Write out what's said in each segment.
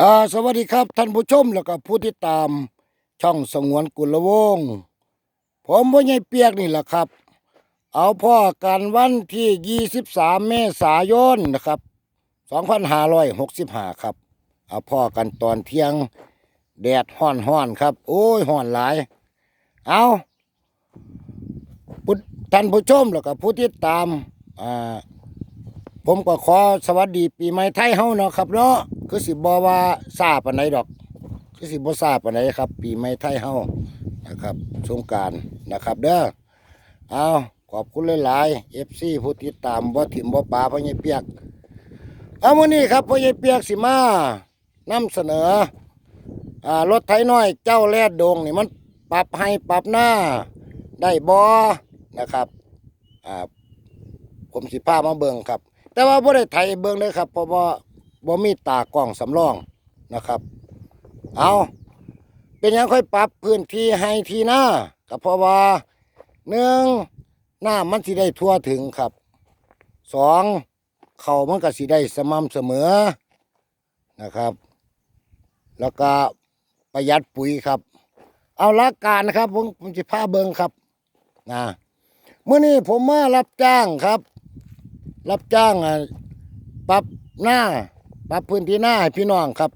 อ่าสวัสดีครับท่านผู้ชมแล้วก็ผู้ที่ตามช่องสงวนกุลวงศ์ผมพ่อใหญ่เปียกนี่แหละครับ เอาพ่อกันวันที่ 23 เมษายนนะครับ 2565 ครับ เอาพ่อกันตอนเที่ยงแดดห้อนห้อนๆครับ โอ้ยห้อนหลาย เอาท่านผู้ชมแล้วก็ผู้ที่ตามอ่าผมก็ขอสวัสดีปีใหม่ไทยเฮาเนาะครับเนาะ คือสิบ่ว่าซาปานใดดอก คือสิบ่ซาปานใดครับ ปีใหม่ไทยเฮานะครับสงการนะครับเด้อเอาขอบคุณหลายๆ FC ผู้ติดตามบ่ถิ่มบ่ปาพ่อใหญ่เปียกเอามื้อนี้ครับพ่อใหญ่เปียกสิมานำเสนออ่ารถไถน้อยเจ้าแลดดงนี่มันปรับให้ปรับหน้าได้บ่นะครับอ่าผมสิพามาเบิ่งครับ แต่ว่าบ่ได้ไถเบิ่งเลยครับเพราะว่า บ่มีตากล้องสำรองนะครับ เอาเป็นยังค่อยปรับพื้นที่ให้ทีหน้าก็เพราะว่าหนึ่งหน้ามันสิได้ทั่วถึงครับสองเข่ามันก็สิได้สม่ำเสมอนะครับ แล้วก็ประหยัดปุ๋ยครับ เอาหลักการนะครับผมผมจะพาเบิงครับนะเมื่อนี้ผมมารับจ้างครับ รับจ้างอะปรับหน้า ปรับพื้นที่หน้าให้พี่น้องครับ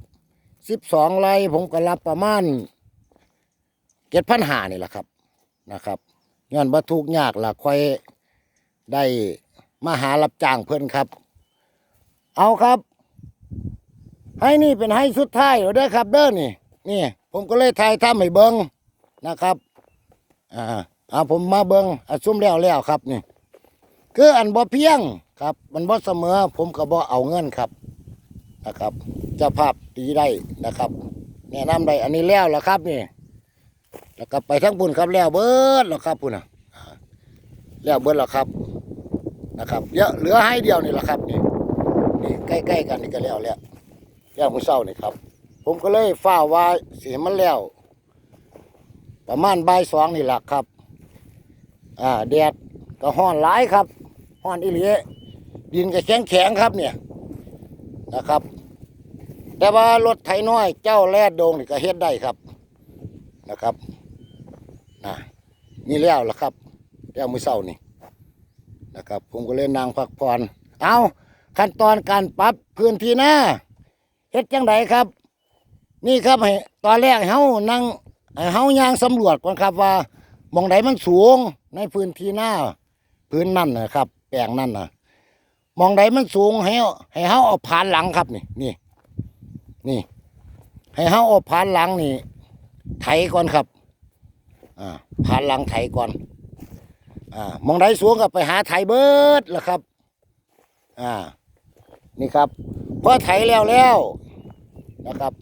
สิบสองไร่ผมก็รับประมาณเจ็ดพันหานี่แหละครับนะครับย้อนบรรทุกยากละค่อยได้มาหารับจ้างเพื่อนครับ เอาครับ ให้นี่เป็นให้สุดท้ายเด้อครับ เด้อนี่นี่ ผมก็เลยทายทำให้เบิงนะครับอ่าเอาผมมาเบิงอะซุ่มแล้วแล้วครับนี่คืออันบ่เพียงครับ มันบ่เสมอ ผมก็บ่เอาเงินครับ นะครับ เจ้าภาพตีได้นะครับแนะนำได้อันนี้แล้วแล้วครับนี่แล้วก็ไปทั้งบุญครับแล้วเบิดแล้วครับพุ่นน่ะแล้วเบิดแล้วครับนะครับเยอะเหลือให้เดียวนี่แหละครับนี่นี่ใกล้ๆกันนี่ก็แล้วแล้วแล้วมือเช้านี่ครับ ผมก็เลยฝ้าว่าสิให้มันแล้ว ประมาณบ่ายสองนี่แหละครับ อ่าแดดก็ห้อนหลายครับห้อนอีหลีดินก็แข็งแข็งๆครับเนี่ย นะครับ แต่ว่ารถไถน้อย เจ้าแลดโดงนี่ก็เฮ็ดได้ครับนะครับนะนี่แล้วล่ะครับแล้วมือเช้านี่นะครับ ผมก็เลยนั่งพักผ่อนเอาขั้นตอนการปรับพื้นที่หน้าเฮ็ดจังไดครับ นี่ครับให้ตอนแรกให้เฮานั่งเฮายางสำรวจก่อนครับว่ามองใดมันสูงในพื้นที่หน้า พื้นนั่นนะครับ แปลงนั่นนะ มองใดมันสูงให้ให้เฮาเอาผ่านหลังครับนี่นี่นี่ให้เฮาเอาผ่านหลังนี่ ไถก่อนครับ อ่าผ่านหลังไถก่อน อ่ามองใดสูงก็ไปหาไถเบิดล่ะครับ อ่า นี่ครับพอไถแล้วแล้วนะครับ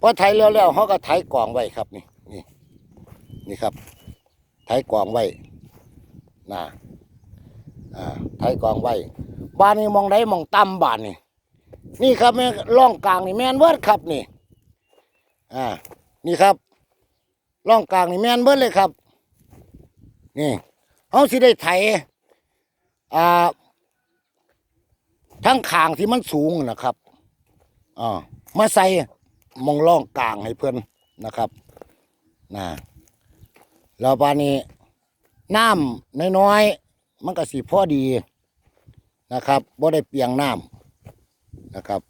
พอไถแล้วแล้วเขาก็ไถกล่องไว้ครับนี่นี่นี่ครับ ไถกล่องไว้นะอ่าไทยกองไว้ บ้านนี้มองได้มองต่ำบ้านนี่นี่ครับแม่ร่องกลางนี่แม่นเบิร์ดครับนี่ อ่า นี่ครับร่องกลางนี่แม่นเบิร์ดเลยครับ นี่เขาสิได้ไถอ่าทั้งคางที่มันสูงนะครับอ่ามาใส่มองร่องกลางให้เพื่อนนะครับนะแล้วบ้านนี้น้ำน้อยๆมันก็สีพอดี นะครับบ่ได้เปียงน้ำนะครับ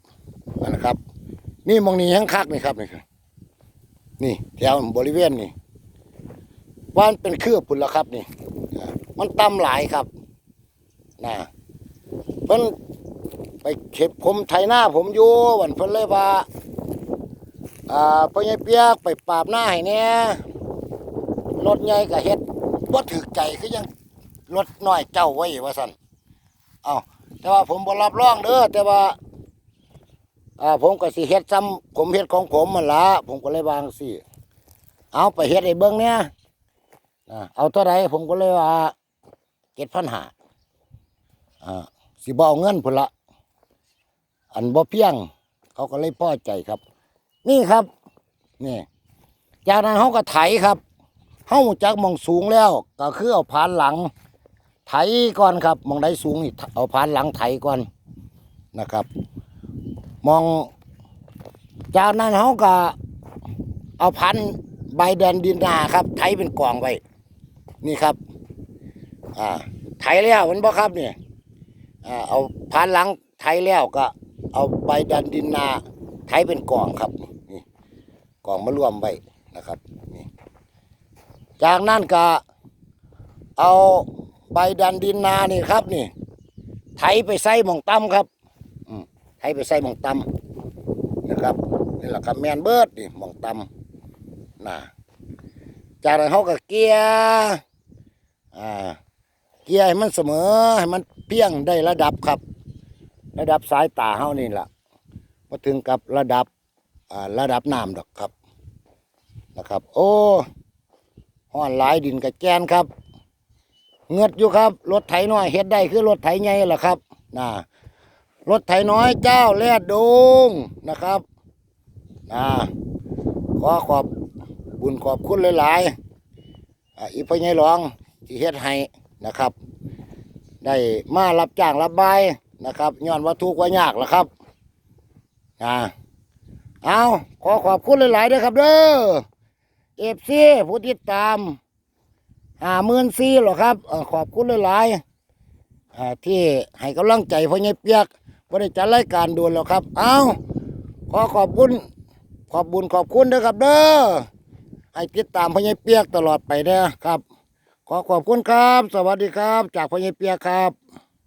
นะครับ นี่มองนี้ทั้งคักนี่ครับนี่ครับนี่แถวบริเวณนี่ว่านเป็นเครือพุ่นแล้วครับนี่ มันต่ำหลายครับนะเพิ่นไปเข็บผมไถหน้าผมอยู่วันเพิ่นเลยว่าอ่าพ่อใหญ่เปียกไปปราบหน้าให้เนี่ยรถใหญ่ก็เฮ็ดบ่ถึกใจคือยังรถน้อยเจ้าไว้ว่าซั่น เอาแต่ว่าผมบ่รับรองเด้อแต่ว่าอ่าผมก็สิเฮ็ดซ้ำผมเฮ็ดของผมมันละผมก็เลยวางสิเอาไปเฮ็ดให้เบิ่งเนี่ยเอาเท่าไหร่ผมก็เลยว่า7,500อ่าสิบ่เอาเงินพุ่นละอันบ่เพียง เขาก็เลยพอใจครับ นี่ครับนี่จากนั้นเขาก็ไถครับเฮาจากมองสูงแล้ว ก็คือเอาผ่านหลัง ไถก่อนครับ มองใดสูงนี่เอาผานหลังไถก่อนนะครับ มองจากนั้นเขาก็เอาพันธ์ใบแดนดินนาครับ ไถเป็นกล่องไว้นี่ครับ อ่า ไถแล้วมันบ่ครับเนี่ยอ่าเอาพันหลังไถแล้วก็ เอาใบแดนดินนา ไถเป็นกล่องครับนี่กล่องมารวมไว้นะครับนี่จากนั้นก็เอา ใบแดนดินนานี่ครับนี่ ไถไปใส่หมองต่ำครับไถไปใส่หมองต่ำนะครับนี่แหละครับแมนเบิร์ดนี่หมองต่ำนะจากนั้นเขาก็เกียร์อ่าเกียร์ให้มันเสมอให้มันเพียงได้ระดับครับ ระดับสายตาเฮานี่แหละมาถึงกับระดับอ่าระดับน้ำดอกครับนะครับ โอ้ห้อนหลายดินกับแกนครับ เงือดอยู่ครับ รถไถน้อยเฮ็ดได้คือรถไถใหญ่ล่ะครับนะรถไถน้อยเจ้าแลดดงนะครับนะขอขอบบุญขอบคุณหลายๆอีพ่อใหญ่หลวงที่เฮ็ดให้นะครับ ได้มารับจ้างรับใบนะครับย้อนว่าทุกข์ว่ายากล่ะครับนะเอาขอขอบคุณหลายๆด้วยครับเด้อเอฟซีผู้ติดตาม ห้าหมื่นสี่หรอครับอขอบคุณหลายๆอ่าที่ให้กำลังใจพ่อใหญ่เปียกบริจาครายการด่วนแล้วครับ เอาขอขอบคุณ ขอบบุญขอบคุณนะครับเด้อให้ติดตามพ่อใหญ่เปียกตลอดไปนะครับ ขอขอบคุณครับ สวัสดีครับ จากพ่อใหญ่เปียกครับ